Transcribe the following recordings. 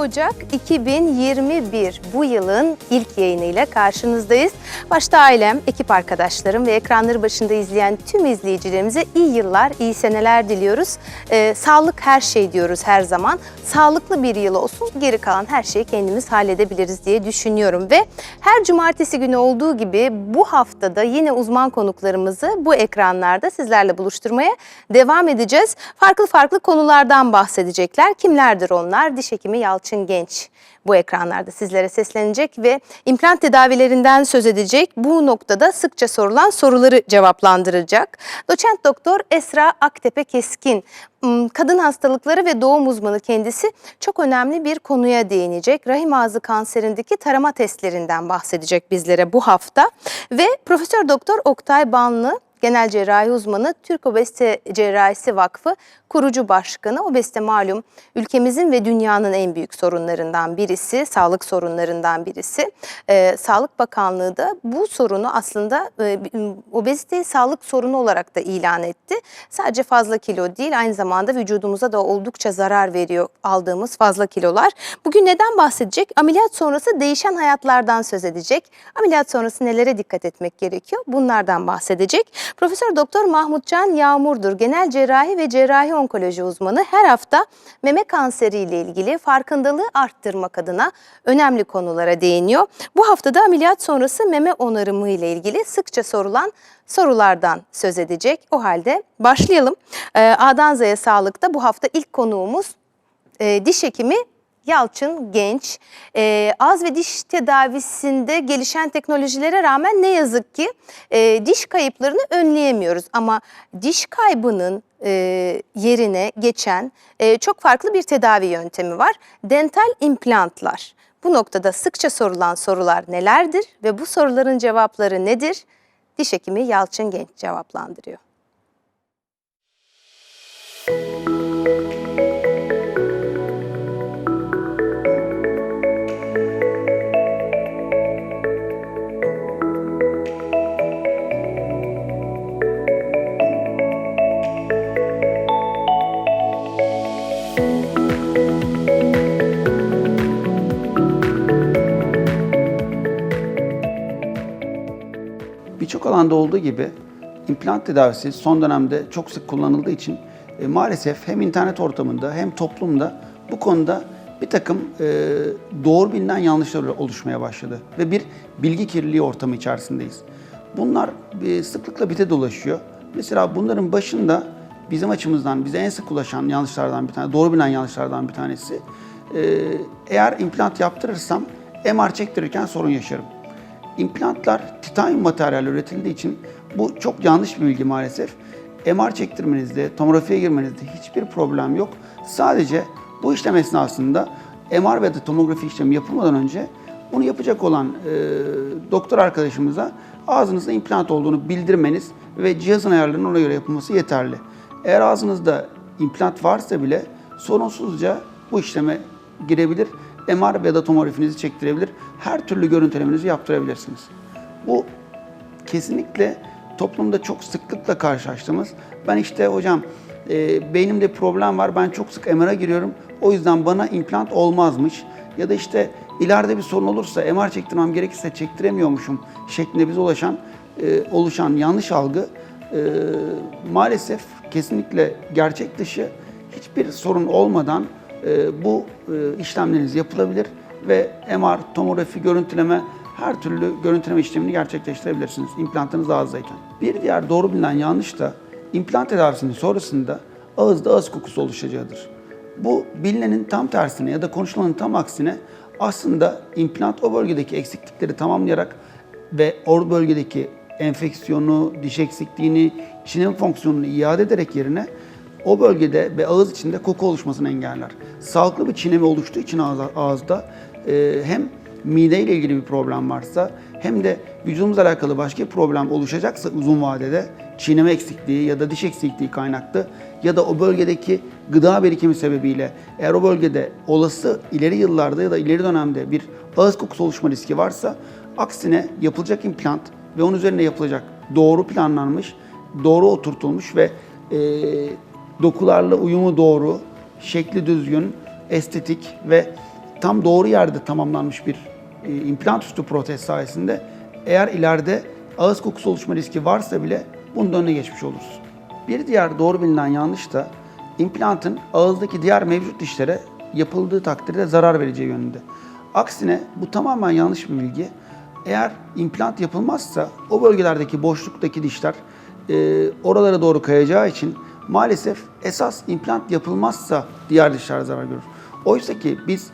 Ocak 2021 bu yılın ilk yayınıyla karşınızdayız. Başta ailem, ekip arkadaşlarım ve ekranları başında izleyen tüm izleyicilerimize iyi yıllar, iyi seneler diliyoruz. Ee, sağlık her şey diyoruz her zaman. Sağlıklı bir yıl olsun, geri kalan her şeyi kendimiz halledebiliriz diye düşünüyorum. Ve her cumartesi günü olduğu gibi bu haftada yine uzman konuklarımızı bu ekranlarda sizlerle buluşturmaya devam edeceğiz. Farklı farklı konulardan bahsedecekler. Kimlerdir onlar? Diş hekimi Yalçın Genç bu ekranlarda sizlere seslenecek ve implant tedavilerinden söz edecek. Bu noktada sıkça sorulan soruları cevaplandıracak. Doçent doktor Esra Aktepe Keskin, kadın hastalıkları ve doğum uzmanı kendisi çok önemli bir konuya değinecek. Rahim ağzı kanserindeki tarama testlerinden bahsedecek bizlere bu hafta. Ve Profesör Doktor Oktay Banlı, genel cerrahi uzmanı Türk Obezite Cerrahisi Vakfı kurucu başkanı. Obezite malum ülkemizin ve dünyanın en büyük sorunlarından birisi, sağlık sorunlarından birisi. Ee, Sağlık Bakanlığı da bu sorunu aslında e, obeziteyi sağlık sorunu olarak da ilan etti. Sadece fazla kilo değil aynı zamanda vücudumuza da oldukça zarar veriyor aldığımız fazla kilolar. Bugün neden bahsedecek? Ameliyat sonrası değişen hayatlardan söz edecek. Ameliyat sonrası nelere dikkat etmek gerekiyor? Bunlardan bahsedecek. Profesör Doktor Mahmutcan Yağmurdur. Genel cerrahi ve cerrahi onkoloji uzmanı her hafta meme kanseri ile ilgili farkındalığı arttırmak adına önemli konulara değiniyor. Bu haftada ameliyat sonrası meme onarımı ile ilgili sıkça sorulan sorulardan söz edecek. O halde başlayalım. Ee, A'dan sağlıkta bu hafta ilk konuğumuz e, diş hekimi Yalçın Genç. Ee, ağız ve diş tedavisinde gelişen teknolojilere rağmen ne yazık ki e, diş kayıplarını önleyemiyoruz. Ama diş kaybının e, yerine geçen e, çok farklı bir tedavi yöntemi var. Dental implantlar. Bu noktada sıkça sorulan sorular nelerdir ve bu soruların cevapları nedir? Diş hekimi Yalçın Genç cevaplandırıyor. Alanda olduğu gibi implant tedavisi son dönemde çok sık kullanıldığı için e, maalesef hem internet ortamında hem toplumda bu konuda bir takım e, doğru bilinen yanlışlar oluşmaya başladı ve bir bilgi kirliliği ortamı içerisindeyiz. Bunlar e, sıklıkla bite dolaşıyor. Mesela bunların başında bizim açımızdan bize en sık ulaşan yanlışlardan bir tane, doğru bilinen yanlışlardan bir tanesi. e, eğer implant yaptırırsam MR çektirirken sorun yaşarım. İmplantlar titanyum materyal üretildiği için bu çok yanlış bir bilgi maalesef. MR çektirmenizde, tomografiye girmenizde hiçbir problem yok. Sadece bu işlem esnasında MR ve de tomografi işlemi yapılmadan önce bunu yapacak olan e, doktor arkadaşımıza ağzınızda implant olduğunu bildirmeniz ve cihazın ayarlarının ona göre yapılması yeterli. Eğer ağzınızda implant varsa bile sorunsuzca bu işleme girebilir. MR ve da tomografinizi çektirebilir. Her türlü görüntülemenizi yaptırabilirsiniz. Bu kesinlikle toplumda çok sıklıkla karşılaştığımız, ben işte hocam e, beynimde problem var, ben çok sık MR'a giriyorum, o yüzden bana implant olmazmış. Ya da işte ileride bir sorun olursa MR çektirmem gerekirse çektiremiyormuşum şeklinde bize ulaşan, e, oluşan yanlış algı e, maalesef kesinlikle gerçek dışı hiçbir sorun olmadan e, bu e, işlemleriniz yapılabilir ve MR, tomografi, görüntüleme her türlü görüntüleme işlemini gerçekleştirebilirsiniz implantınız ağızdayken. Bir diğer doğru bilinen yanlış da implant tedavisinin sonrasında ağızda ağız kokusu oluşacağıdır. Bu bilinenin tam tersine ya da konuşulanın tam aksine aslında implant o bölgedeki eksiklikleri tamamlayarak ve o bölgedeki enfeksiyonu, diş eksikliğini, çiğneme fonksiyonunu iade ederek yerine o bölgede ve ağız içinde koku oluşmasını engeller. Sağlıklı bir çiğneme oluştuğu için ağız, ağızda e, hem mideyle ilgili bir problem varsa hem de vücudumuzla alakalı başka bir problem oluşacaksa uzun vadede çiğneme eksikliği ya da diş eksikliği kaynaklı ya da o bölgedeki gıda birikimi sebebiyle eğer o bölgede olası ileri yıllarda ya da ileri dönemde bir ağız kokusu oluşma riski varsa aksine yapılacak implant ve onun üzerine yapılacak doğru planlanmış, doğru oturtulmuş ve e, dokularla uyumu doğru, şekli düzgün, estetik ve tam doğru yerde tamamlanmış bir e, implant üstü protez sayesinde eğer ileride ağız kokusu oluşma riski varsa bile bunun önüne geçmiş oluruz. Bir diğer doğru bilinen yanlış da implantın ağızdaki diğer mevcut dişlere yapıldığı takdirde zarar vereceği yönünde. Aksine bu tamamen yanlış bir bilgi. Eğer implant yapılmazsa o bölgelerdeki boşluktaki dişler e, oralara doğru kayacağı için maalesef esas implant yapılmazsa diğer dişler zarar görür. Oysa ki biz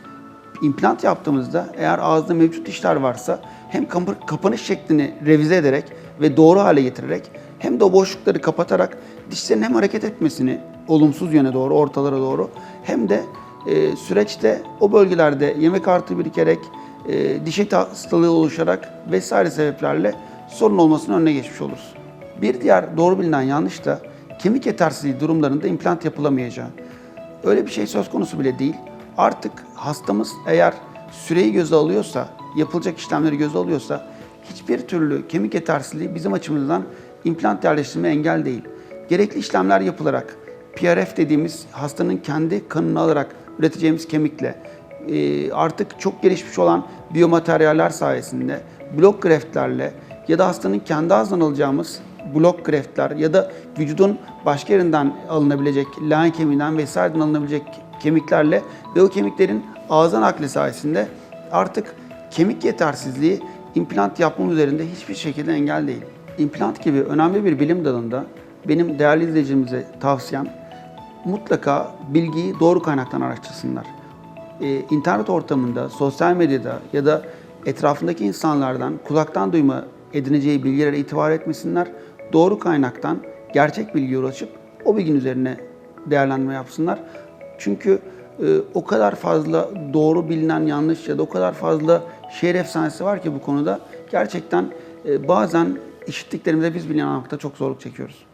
implant yaptığımızda eğer ağızda mevcut dişler varsa hem kapı- kapanış şeklini revize ederek ve doğru hale getirerek hem de o boşlukları kapatarak dişlerin hem hareket etmesini olumsuz yöne doğru, ortalara doğru hem de e, süreçte o bölgelerde yemek artı birikerek, e, diş eti hastalığı oluşarak vesaire sebeplerle sorun olmasının önüne geçmiş oluruz. Bir diğer doğru bilinen yanlış da kemik yetersizliği durumlarında implant yapılamayacağı. Öyle bir şey söz konusu bile değil. Artık hastamız eğer süreyi göze alıyorsa, yapılacak işlemleri göze alıyorsa hiçbir türlü kemik yetersizliği bizim açımızdan implant yerleştirme engel değil. Gerekli işlemler yapılarak PRF dediğimiz hastanın kendi kanını alarak üreteceğimiz kemikle e, artık çok gelişmiş olan biyomateryaller sayesinde blok graftlerle ya da hastanın kendi ağzından alacağımız blok graftler ya da vücudun başka yerinden alınabilecek lahin kemiğinden vesaireden alınabilecek kemiklerle ve o kemiklerin ağza nakli sayesinde artık kemik yetersizliği implant yapmam üzerinde hiçbir şekilde engel değil. İmplant gibi önemli bir bilim dalında benim değerli izleyicimize tavsiyem mutlaka bilgiyi doğru kaynaktan araştırsınlar. Ee, internet ortamında, sosyal medyada ya da etrafındaki insanlardan kulaktan duyma edineceği bilgilere itibar etmesinler. Doğru kaynaktan gerçek bilgiye ulaşıp o bilginin üzerine değerlendirme yapsınlar. Çünkü e, o kadar fazla doğru bilinen yanlış ya da o kadar fazla şehir efsanesi var ki bu konuda gerçekten e, bazen işittiklerimize biz bile inanmakta çok zorluk çekiyoruz.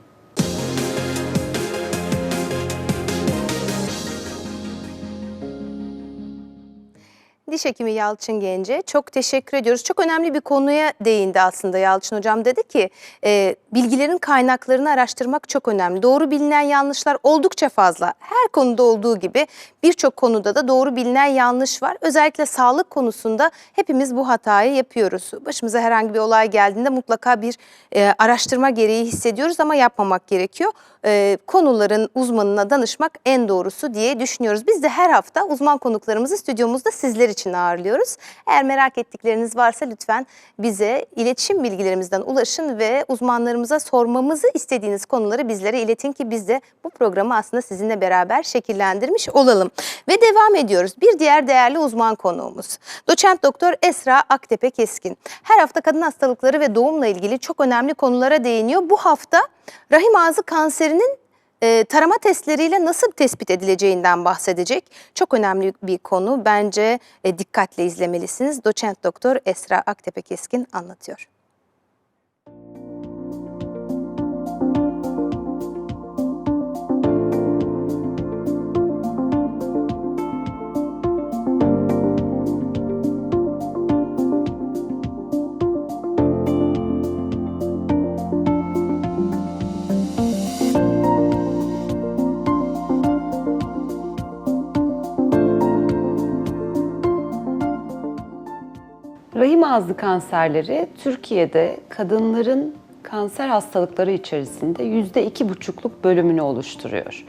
Diş hekimi Yalçın Gence çok teşekkür ediyoruz. Çok önemli bir konuya değindi aslında Yalçın Hocam. Dedi ki e, bilgilerin kaynaklarını araştırmak çok önemli. Doğru bilinen yanlışlar oldukça fazla. Her konuda olduğu gibi birçok konuda da doğru bilinen yanlış var. Özellikle sağlık konusunda hepimiz bu hatayı yapıyoruz. Başımıza herhangi bir olay geldiğinde mutlaka bir e, araştırma gereği hissediyoruz ama yapmamak gerekiyor. E, konuların uzmanına danışmak en doğrusu diye düşünüyoruz. Biz de her hafta uzman konuklarımızı stüdyomuzda sizler için ağırlıyoruz. Eğer merak ettikleriniz varsa lütfen bize iletişim bilgilerimizden ulaşın ve uzmanlarımıza sormamızı istediğiniz konuları bizlere iletin ki biz de bu programı aslında sizinle beraber şekillendirmiş olalım. Ve devam ediyoruz. Bir diğer değerli uzman konuğumuz. Doçent Doktor Esra Aktepe Keskin. Her hafta kadın hastalıkları ve doğumla ilgili çok önemli konulara değiniyor. Bu hafta rahim ağzı kanserinin e, tarama testleriyle nasıl tespit edileceğinden bahsedecek. Çok önemli bir konu. Bence e, dikkatle izlemelisiniz. Doçent Doktor Esra Aktepe Keskin anlatıyor. Rahim ağzı kanserleri Türkiye'de kadınların kanser hastalıkları içerisinde yüzde iki buçukluk bölümünü oluşturuyor.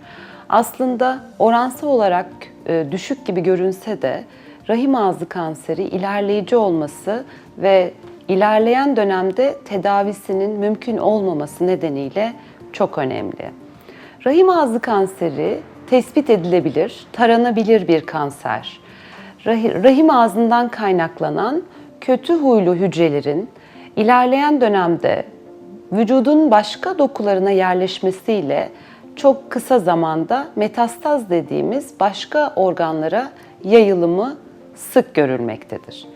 Aslında oransal olarak e, düşük gibi görünse de rahim ağzı kanseri ilerleyici olması ve ilerleyen dönemde tedavisinin mümkün olmaması nedeniyle çok önemli. Rahim ağzı kanseri tespit edilebilir, taranabilir bir kanser. Rahi- Rahim ağzından kaynaklanan kötü huylu hücrelerin ilerleyen dönemde vücudun başka dokularına yerleşmesiyle çok kısa zamanda metastaz dediğimiz başka organlara yayılımı sık görülmektedir.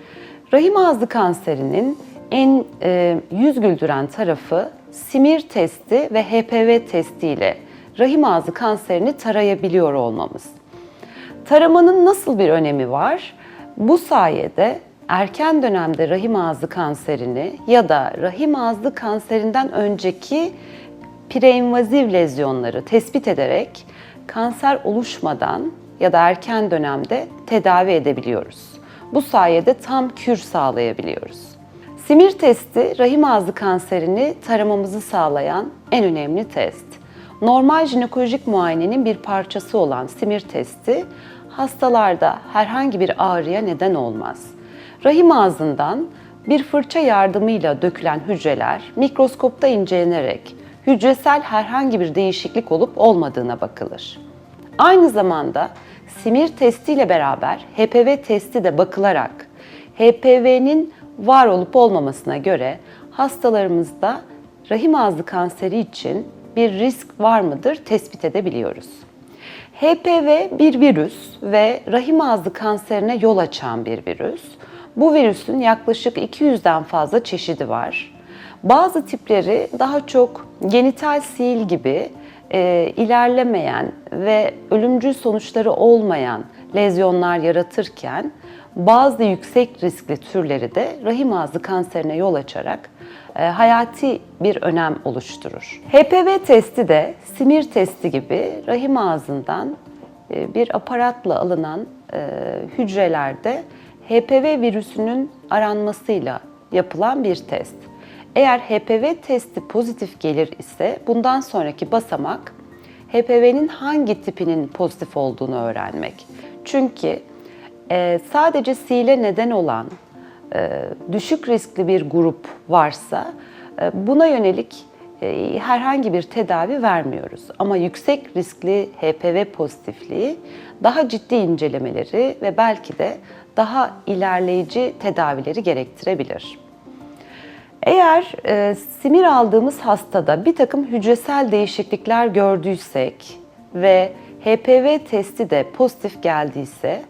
Rahim ağzı kanserinin en e, yüz güldüren tarafı simir testi ve HPV testiyle rahim ağzı kanserini tarayabiliyor olmamız. Taramanın nasıl bir önemi var? Bu sayede erken dönemde rahim ağzı kanserini ya da rahim ağzı kanserinden önceki preinvaziv lezyonları tespit ederek kanser oluşmadan ya da erken dönemde tedavi edebiliyoruz. Bu sayede tam kür sağlayabiliyoruz. Simir testi rahim ağzı kanserini taramamızı sağlayan en önemli test. Normal jinekolojik muayenenin bir parçası olan simir testi hastalarda herhangi bir ağrıya neden olmaz. Rahim ağzından bir fırça yardımıyla dökülen hücreler mikroskopta incelenerek hücresel herhangi bir değişiklik olup olmadığına bakılır. Aynı zamanda simir testiyle beraber HPV testi de bakılarak HPV'nin var olup olmamasına göre hastalarımızda rahim ağzı kanseri için bir risk var mıdır tespit edebiliyoruz. HPV bir virüs ve rahim ağzı kanserine yol açan bir virüs. Bu virüsün yaklaşık 200'den fazla çeşidi var. Bazı tipleri daha çok genital sil gibi e, ilerlemeyen ve ölümcül sonuçları olmayan lezyonlar yaratırken bazı yüksek riskli türleri de rahim ağzı kanserine yol açarak e, hayati bir önem oluşturur. HPV testi de simir testi gibi rahim ağzından e, bir aparatla alınan e, hücrelerde HPV virüsünün aranmasıyla yapılan bir test. Eğer HPV testi pozitif gelir ise bundan sonraki basamak HPV'nin hangi tipinin pozitif olduğunu öğrenmek. Çünkü e, sadece sile neden olan e, düşük riskli bir grup varsa e, buna yönelik herhangi bir tedavi vermiyoruz. Ama yüksek riskli HPV pozitifliği daha ciddi incelemeleri ve belki de daha ilerleyici tedavileri gerektirebilir. Eğer e, simir aldığımız hastada bir takım hücresel değişiklikler gördüysek ve HPV testi de pozitif geldiyse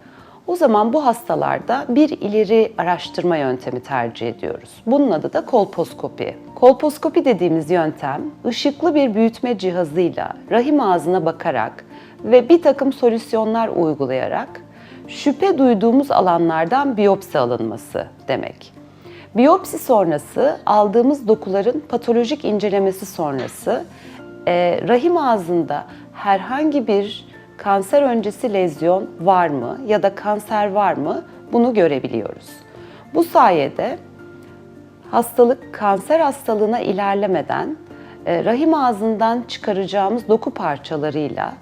o zaman bu hastalarda bir ileri araştırma yöntemi tercih ediyoruz. Bunun adı da kolposkopi. Kolposkopi dediğimiz yöntem ışıklı bir büyütme cihazıyla rahim ağzına bakarak ve bir takım solüsyonlar uygulayarak şüphe duyduğumuz alanlardan biyopsi alınması demek. Biyopsi sonrası aldığımız dokuların patolojik incelemesi sonrası e, rahim ağzında herhangi bir kanser öncesi lezyon var mı ya da kanser var mı bunu görebiliyoruz. Bu sayede hastalık kanser hastalığına ilerlemeden e, rahim ağzından çıkaracağımız doku parçalarıyla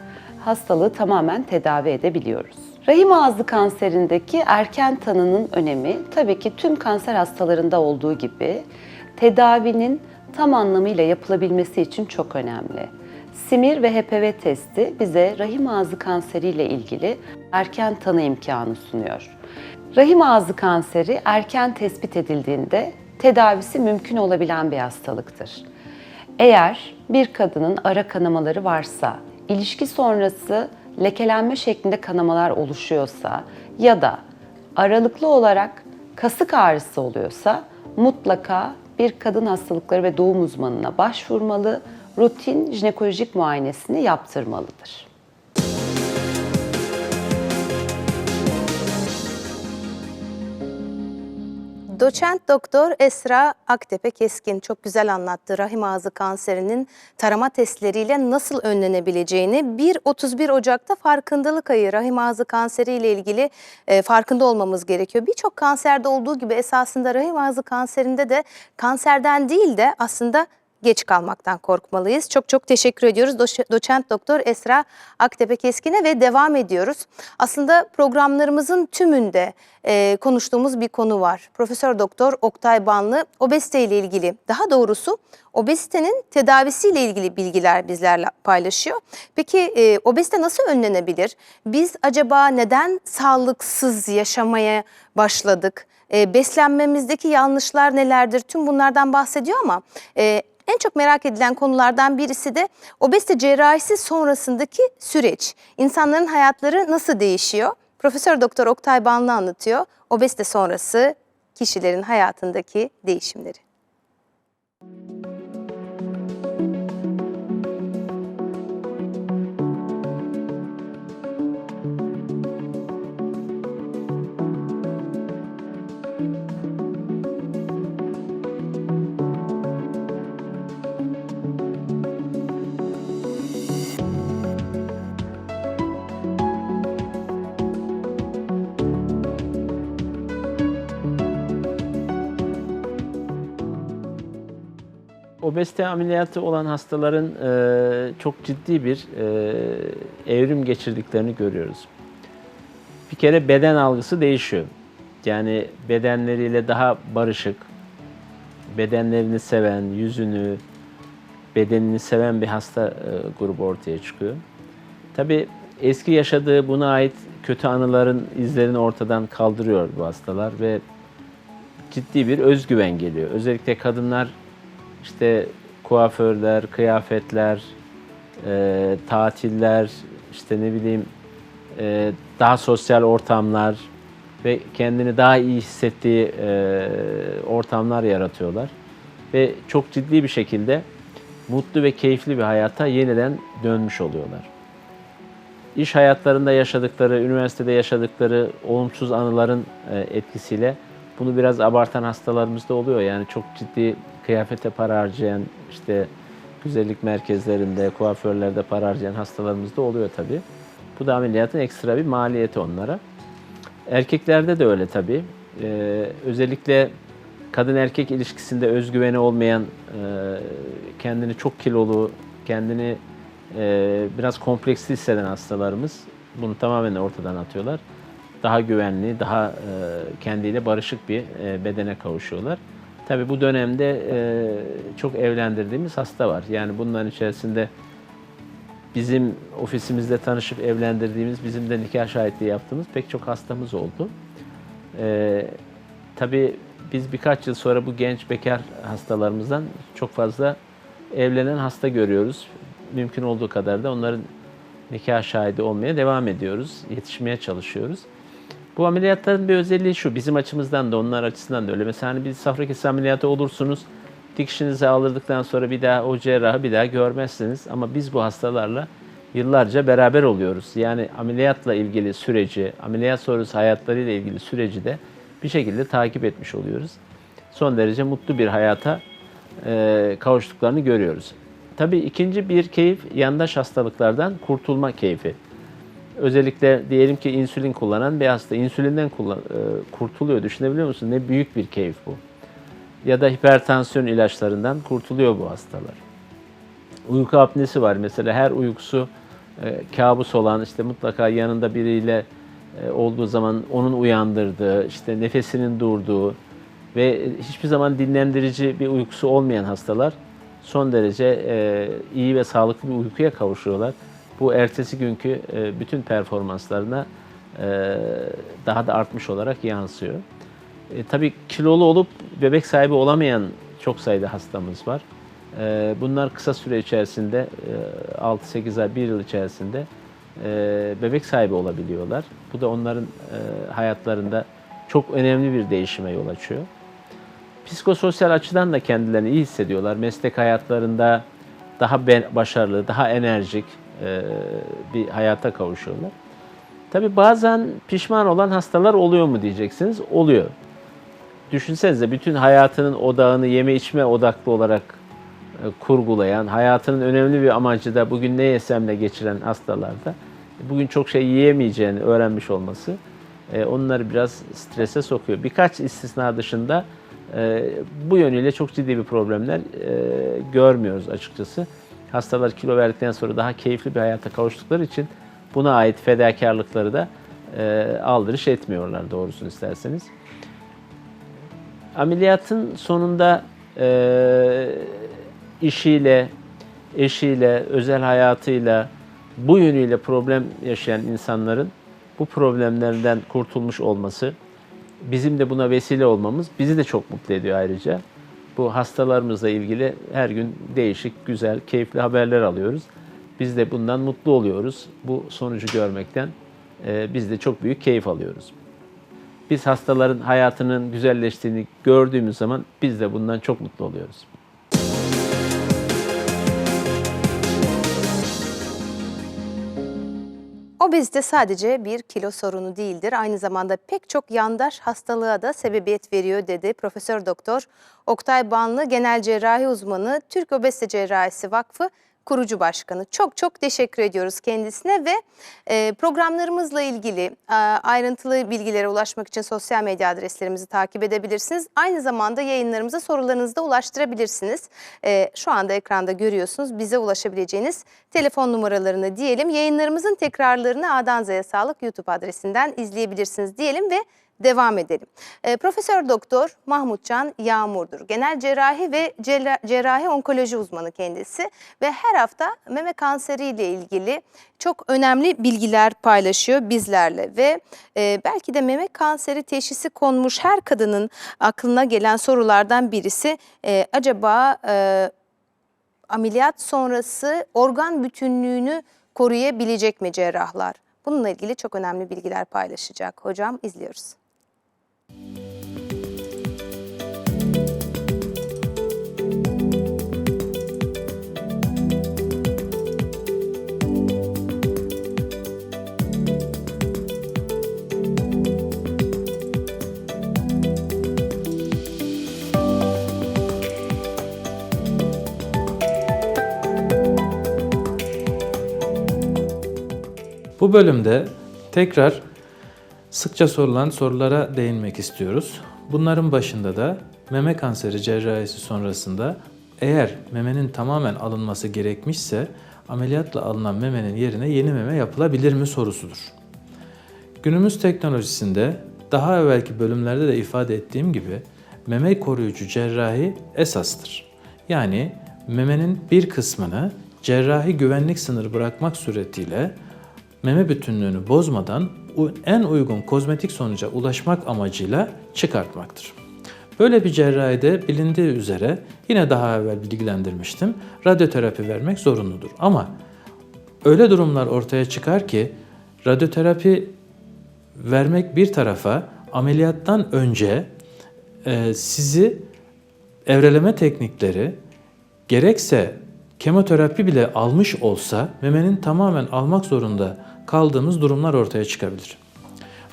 hastalığı tamamen tedavi edebiliyoruz. Rahim ağzı kanserindeki erken tanının önemi tabii ki tüm kanser hastalarında olduğu gibi tedavinin tam anlamıyla yapılabilmesi için çok önemli. Simir ve HPV testi bize rahim ağzı kanseriyle ilgili erken tanı imkanı sunuyor. Rahim ağzı kanseri erken tespit edildiğinde tedavisi mümkün olabilen bir hastalıktır. Eğer bir kadının ara kanamaları varsa, ilişki sonrası lekelenme şeklinde kanamalar oluşuyorsa ya da aralıklı olarak kasık ağrısı oluyorsa mutlaka bir kadın hastalıkları ve doğum uzmanına başvurmalı, rutin jinekolojik muayenesini yaptırmalıdır. Doçent Doktor Esra Aktepe Keskin çok güzel anlattı rahim ağzı kanserinin tarama testleriyle nasıl önlenebileceğini. 1-31 Ocak'ta farkındalık ayı rahim ağzı kanseri ile ilgili e, farkında olmamız gerekiyor. Birçok kanserde olduğu gibi esasında rahim ağzı kanserinde de kanserden değil de aslında geç kalmaktan korkmalıyız. Çok çok teşekkür ediyoruz Doş- doçent doktor Esra Aktepe Keskin'e ve devam ediyoruz. Aslında programlarımızın tümünde e, konuştuğumuz bir konu var. Profesör Doktor Oktay Banlı obezite ile ilgili daha doğrusu obezitenin tedavisiyle ilgili bilgiler bizlerle paylaşıyor. Peki e, obezite nasıl önlenebilir? Biz acaba neden sağlıksız yaşamaya başladık? E, beslenmemizdeki yanlışlar nelerdir? Tüm bunlardan bahsediyor ama e, en çok merak edilen konulardan birisi de obezite cerrahisi sonrasındaki süreç. İnsanların hayatları nasıl değişiyor? Profesör Doktor Oktay Banlı anlatıyor. Obezite sonrası kişilerin hayatındaki değişimleri. Obezite ameliyatı olan hastaların e, çok ciddi bir e, evrim geçirdiklerini görüyoruz. Bir kere beden algısı değişiyor. Yani bedenleriyle daha barışık, bedenlerini seven, yüzünü, bedenini seven bir hasta e, grubu ortaya çıkıyor. Tabii eski yaşadığı buna ait kötü anıların izlerini ortadan kaldırıyor bu hastalar ve ciddi bir özgüven geliyor. Özellikle kadınlar işte kuaförler, kıyafetler, e, tatiller, işte ne bileyim e, daha sosyal ortamlar ve kendini daha iyi hissettiği e, ortamlar yaratıyorlar. Ve çok ciddi bir şekilde mutlu ve keyifli bir hayata yeniden dönmüş oluyorlar. İş hayatlarında yaşadıkları, üniversitede yaşadıkları olumsuz anıların e, etkisiyle bunu biraz abartan hastalarımız da oluyor. Yani çok ciddi kıyafete para harcayan, işte güzellik merkezlerinde, kuaförlerde para harcayan hastalarımız da oluyor tabii. Bu da ameliyatın ekstra bir maliyeti onlara. Erkeklerde de öyle tabii. Ee, özellikle kadın erkek ilişkisinde özgüveni olmayan, e, kendini çok kilolu, kendini e, biraz kompleksli hisseden hastalarımız bunu tamamen ortadan atıyorlar. Daha güvenli, daha e, kendiyle barışık bir e, bedene kavuşuyorlar. Tabii bu dönemde e, çok evlendirdiğimiz hasta var. Yani bunların içerisinde bizim ofisimizde tanışıp evlendirdiğimiz, bizim de nikah şahitliği yaptığımız pek çok hastamız oldu. Ee, tabii biz birkaç yıl sonra bu genç bekar hastalarımızdan çok fazla evlenen hasta görüyoruz. Mümkün olduğu kadar da onların nikah şahidi olmaya devam ediyoruz, yetişmeye çalışıyoruz. Bu ameliyatların bir özelliği şu, bizim açımızdan da onlar açısından da öyle. Mesela hani bir safra kesesi ameliyatı olursunuz, dikişinizi aldırdıktan sonra bir daha o cerrahı bir daha görmezsiniz. Ama biz bu hastalarla yıllarca beraber oluyoruz. Yani ameliyatla ilgili süreci, ameliyat sonrası hayatlarıyla ilgili süreci de bir şekilde takip etmiş oluyoruz. Son derece mutlu bir hayata e, kavuştuklarını görüyoruz. Tabii ikinci bir keyif yandaş hastalıklardan kurtulma keyfi. Özellikle diyelim ki insülin kullanan bir hasta insülinden kullan, e, kurtuluyor. Düşünebiliyor musun? Ne büyük bir keyif bu. Ya da hipertansiyon ilaçlarından kurtuluyor bu hastalar. Uyku apnesi var mesela her uykusu e, kabus olan işte mutlaka yanında biriyle e, olduğu zaman onun uyandırdığı, işte nefesinin durduğu ve hiçbir zaman dinlendirici bir uykusu olmayan hastalar son derece e, iyi ve sağlıklı bir uykuya kavuşuyorlar. Bu ertesi günkü e, bütün performanslarına e, daha da artmış olarak yansıyor. E, tabii kilolu olup bebek sahibi olamayan çok sayıda hastamız var. E, bunlar kısa süre içerisinde e, 6-8 ay, 1 yıl içerisinde e, bebek sahibi olabiliyorlar. Bu da onların e, hayatlarında çok önemli bir değişime yol açıyor. Psikososyal açıdan da kendilerini iyi hissediyorlar. Meslek hayatlarında daha başarılı, daha enerjik e, bir hayata kavuşuyorlar. Tabii bazen pişman olan hastalar oluyor mu diyeceksiniz. Oluyor. Düşünsenize bütün hayatının odağını yeme içme odaklı olarak e, kurgulayan, hayatının önemli bir amacı da bugün ne yesemle geçiren hastalarda bugün çok şey yiyemeyeceğini öğrenmiş olması e, onları biraz strese sokuyor. Birkaç istisna dışında bu yönüyle çok ciddi bir problemler görmüyoruz açıkçası. Hastalar kilo verdikten sonra daha keyifli bir hayata kavuştukları için buna ait fedakarlıkları da e, aldırış etmiyorlar doğrusunu isterseniz. Ameliyatın sonunda e, işiyle, eşiyle, özel hayatıyla, bu yönüyle problem yaşayan insanların bu problemlerden kurtulmuş olması, bizim de buna vesile olmamız bizi de çok mutlu ediyor ayrıca. Bu hastalarımızla ilgili her gün değişik, güzel, keyifli haberler alıyoruz. Biz de bundan mutlu oluyoruz. Bu sonucu görmekten e, biz de çok büyük keyif alıyoruz. Biz hastaların hayatının güzelleştiğini gördüğümüz zaman biz de bundan çok mutlu oluyoruz. Obezite sadece bir kilo sorunu değildir. Aynı zamanda pek çok yandaş hastalığa da sebebiyet veriyor dedi Profesör Doktor Oktay Banlı, genel cerrahi uzmanı, Türk Obezite Cerrahisi Vakfı kurucu başkanı. Çok çok teşekkür ediyoruz kendisine ve e, programlarımızla ilgili e, ayrıntılı bilgilere ulaşmak için sosyal medya adreslerimizi takip edebilirsiniz. Aynı zamanda yayınlarımıza sorularınızı da ulaştırabilirsiniz. E, şu anda ekranda görüyorsunuz bize ulaşabileceğiniz telefon numaralarını diyelim. Yayınlarımızın tekrarlarını A'dan Z'ye Sağlık YouTube adresinden izleyebilirsiniz diyelim ve devam edelim. E, Profesör Doktor Mahmutcan Yağmur'dur. Genel cerrahi ve cerra- cerrahi onkoloji uzmanı kendisi ve her hafta meme kanseri ile ilgili çok önemli bilgiler paylaşıyor bizlerle ve e, belki de meme kanseri teşhisi konmuş her kadının aklına gelen sorulardan birisi e, acaba e, ameliyat sonrası organ bütünlüğünü koruyabilecek mi cerrahlar? Bununla ilgili çok önemli bilgiler paylaşacak. Hocam izliyoruz. Bu bölümde tekrar sıkça sorulan sorulara değinmek istiyoruz. Bunların başında da meme kanseri cerrahisi sonrasında eğer memenin tamamen alınması gerekmişse ameliyatla alınan memenin yerine yeni meme yapılabilir mi sorusudur. Günümüz teknolojisinde daha evvelki bölümlerde de ifade ettiğim gibi meme koruyucu cerrahi esastır. Yani memenin bir kısmını cerrahi güvenlik sınırı bırakmak suretiyle meme bütünlüğünü bozmadan en uygun kozmetik sonuca ulaşmak amacıyla çıkartmaktır. Böyle bir cerrahide bilindiği üzere yine daha evvel bilgilendirmiştim. Radyoterapi vermek zorunludur. Ama öyle durumlar ortaya çıkar ki radyoterapi vermek bir tarafa ameliyattan önce e, sizi evreleme teknikleri gerekse kemoterapi bile almış olsa memenin tamamen almak zorunda kaldığımız durumlar ortaya çıkabilir.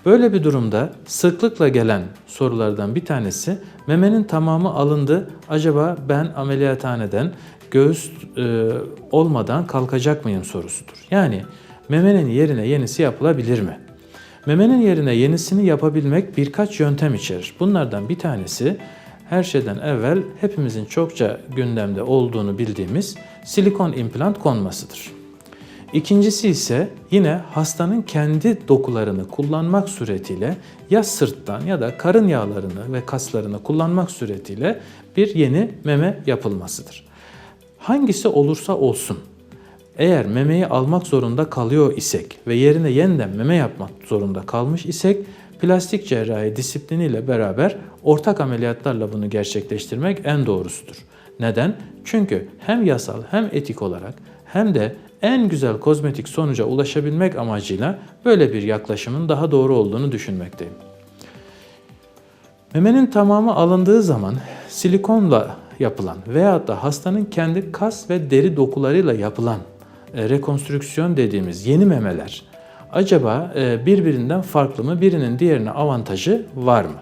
Böyle bir durumda sıklıkla gelen sorulardan bir tanesi memenin tamamı alındı. Acaba ben ameliyathaneden göğüs e, olmadan kalkacak mıyım sorusudur. Yani memenin yerine yenisi yapılabilir mi? Memenin yerine yenisini yapabilmek birkaç yöntem içerir. Bunlardan bir tanesi her şeyden evvel hepimizin çokça gündemde olduğunu bildiğimiz silikon implant konmasıdır. İkincisi ise yine hastanın kendi dokularını kullanmak suretiyle ya sırttan ya da karın yağlarını ve kaslarını kullanmak suretiyle bir yeni meme yapılmasıdır. Hangisi olursa olsun eğer memeyi almak zorunda kalıyor isek ve yerine yeniden meme yapmak zorunda kalmış isek plastik cerrahi disipliniyle beraber ortak ameliyatlarla bunu gerçekleştirmek en doğrusudur. Neden? Çünkü hem yasal hem etik olarak hem de en güzel kozmetik sonuca ulaşabilmek amacıyla böyle bir yaklaşımın daha doğru olduğunu düşünmekteyim. Memenin tamamı alındığı zaman silikonla yapılan veyahut da hastanın kendi kas ve deri dokularıyla yapılan e, rekonstrüksiyon dediğimiz yeni memeler acaba e, birbirinden farklı mı, birinin diğerine avantajı var mı?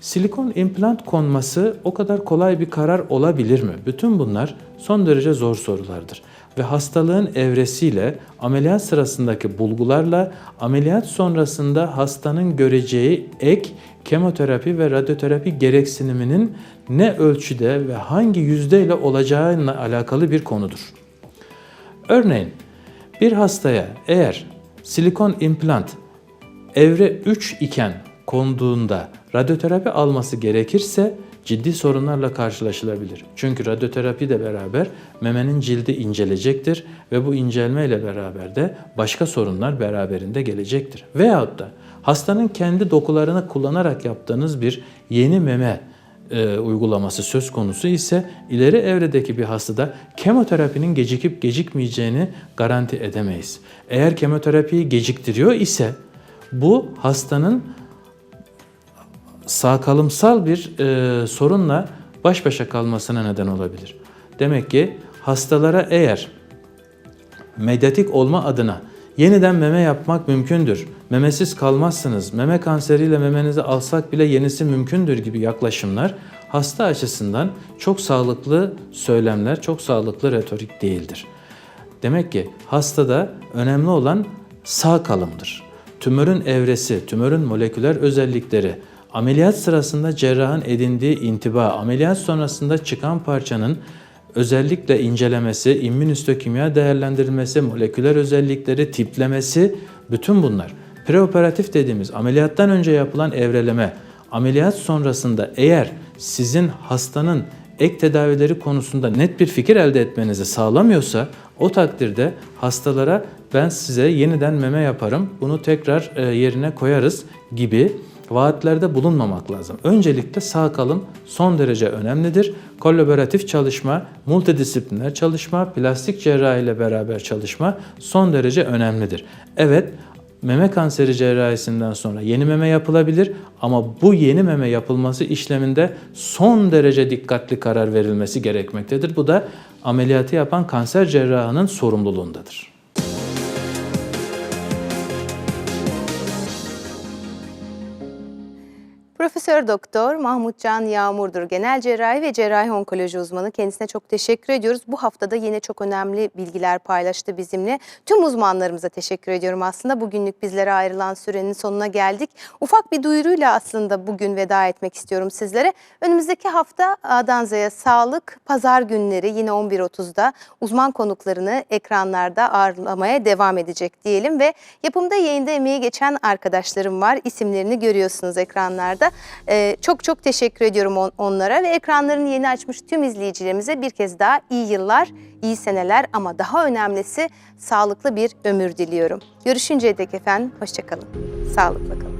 Silikon implant konması o kadar kolay bir karar olabilir mi? Bütün bunlar son derece zor sorulardır. Ve hastalığın evresiyle, ameliyat sırasındaki bulgularla, ameliyat sonrasında hastanın göreceği ek kemoterapi ve radyoterapi gereksiniminin ne ölçüde ve hangi yüzdeyle olacağıyla alakalı bir konudur. Örneğin bir hastaya eğer silikon implant evre 3 iken konduğunda radyoterapi alması gerekirse ciddi sorunlarla karşılaşılabilir. Çünkü radyoterapi de beraber memenin cildi incelecektir ve bu incelme ile beraber de başka sorunlar beraberinde gelecektir. Veyahut da hastanın kendi dokularını kullanarak yaptığınız bir yeni meme e, uygulaması söz konusu ise ileri evredeki bir hastada kemoterapinin gecikip gecikmeyeceğini garanti edemeyiz. Eğer kemoterapiyi geciktiriyor ise bu hastanın sağkalımsal bir e, sorunla baş başa kalmasına neden olabilir. Demek ki hastalara eğer medyatik olma adına yeniden meme yapmak mümkündür. Memesiz kalmazsınız. Meme kanseriyle memenizi alsak bile yenisi mümkündür gibi yaklaşımlar hasta açısından çok sağlıklı söylemler, çok sağlıklı retorik değildir. Demek ki hastada önemli olan sağ kalımdır. Tümörün evresi, tümörün moleküler özellikleri, ameliyat sırasında cerrahın edindiği intiba, ameliyat sonrasında çıkan parçanın özellikle incelemesi, immünistokimya değerlendirilmesi, moleküler özellikleri, tiplemesi, bütün bunlar. Preoperatif dediğimiz ameliyattan önce yapılan evreleme, ameliyat sonrasında eğer sizin hastanın ek tedavileri konusunda net bir fikir elde etmenizi sağlamıyorsa o takdirde hastalara ben size yeniden meme yaparım, bunu tekrar e, yerine koyarız gibi vaatlerde bulunmamak lazım. Öncelikle sağ kalım son derece önemlidir. Kolaboratif çalışma, multidisipliner çalışma, plastik cerrahi ile beraber çalışma son derece önemlidir. Evet, meme kanseri cerrahisinden sonra yeni meme yapılabilir ama bu yeni meme yapılması işleminde son derece dikkatli karar verilmesi gerekmektedir. Bu da ameliyatı yapan kanser cerrahının sorumluluğundadır. Profesör Doktor Mahmut Can Yağmur'dur. Genel cerrahi ve cerrahi onkoloji uzmanı. Kendisine çok teşekkür ediyoruz. Bu haftada yine çok önemli bilgiler paylaştı bizimle. Tüm uzmanlarımıza teşekkür ediyorum aslında. Bugünlük bizlere ayrılan sürenin sonuna geldik. Ufak bir duyuruyla aslında bugün veda etmek istiyorum sizlere. Önümüzdeki hafta A'dan Z'ye sağlık, pazar günleri yine 11.30'da uzman konuklarını ekranlarda ağırlamaya devam edecek diyelim ve yapımda yayında emeği geçen arkadaşlarım var. İsimlerini görüyorsunuz ekranlarda. Ee, çok çok teşekkür ediyorum on- onlara ve ekranlarını yeni açmış tüm izleyicilerimize bir kez daha iyi yıllar, iyi seneler ama daha önemlisi sağlıklı bir ömür diliyorum. Görüşünceye dek efendim, hoşçakalın. Sağlıkla kalın.